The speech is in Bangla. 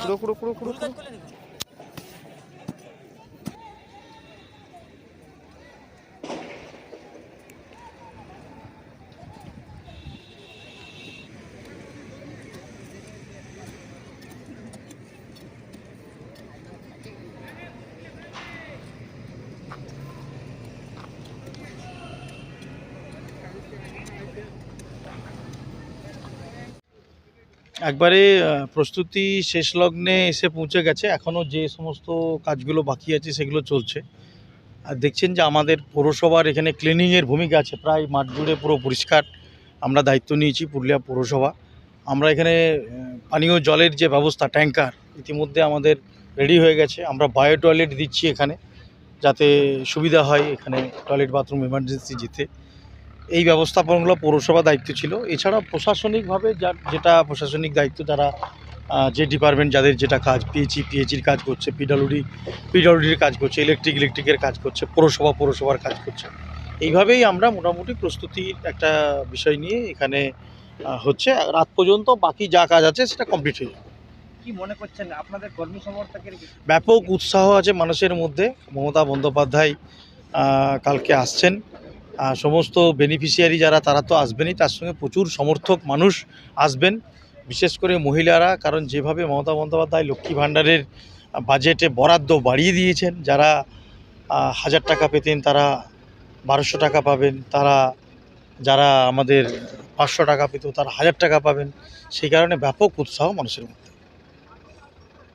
পুরো পুরো পুরো পুরো পুরো। একবারে প্রস্তুতি শেষ লগ্নে এসে পৌঁছে গেছে। এখনও যে সমস্ত কাজগুলো বাকি আছে সেগুলো চলছে। আর দেখছেন যে আমাদের পৌরসভার এখানে ক্লিনিংয়ের ভূমিকা আছে। প্রায় মাঠ জুড়ে পুরো পরিষ্কার। আমরা দায়িত্ব নিয়েছি পুরুলিয়া পৌরসভা। আমরা এখানে পানীয় জলের যে ব্যবস্থা, ট্যাঙ্কার, ইতিমধ্যে আমাদের রেডি হয়ে গেছে। আমরা বায়ো টয়লেট দিচ্ছি এখানে, যাতে সুবিধা হয় এখানে টয়লেট বাথরুম এমার্জেন্সি যেতে। এই ব্যবস্থাপনাগুলো পৌরসভা দায়িত্ব ছিল। এছাড়া প্রশাসনিকভাবে যার যেটা প্রশাসনিক দায়িত্ব তারা যে ডিপার্টমেন্ট যাদের যেটা কাজ পিএইচি পিএইচির কাজ করছে পিডাব্লিউডি পিডাব্লিউডির কাজ করছে ইলেকট্রিক ইলেকট্রিকের কাজ করছে পৌরসভা পৌরসভার কাজ করছে। এইভাবেই আমরা মোটামুটি প্রস্তুতির একটা বিষয় নিয়ে এখানে হচ্ছে। রাত পর্যন্ত বাকি যা কাজ আছে সেটা কমপ্লিট হয়ে যাবে। কি মনে করছেন? আপনাদের কর্মী সমর্থকের ব্যাপক উৎসাহ আছে মানুষের মধ্যে। মমতা বন্দ্যোপাধ্যায় কালকে আসছেন। সমস্ত বেনিফিশিয়ারি যারা, তারা তো আসবেনই। তার সঙ্গে প্রচুর সমর্থক মানুষ আসবেন। বিশেষ করে মহিলারা, কারণ যেভাবে মমতা বন্দ্যোপাধ্যায় লক্ষ্মী ভাণ্ডারের বাজেটে বরাদ্দ বাড়িয়ে দিয়েছেন, যারা হাজার টাকা পেতেন, তারা বারোশো টাকা পাবেন। তারা, যারা আমাদের পাঁচশো টাকা পেত, তারা হাজার টাকা পাবেন। সেই কারণে ব্যাপক উৎসাহ মানুষের মধ্যে।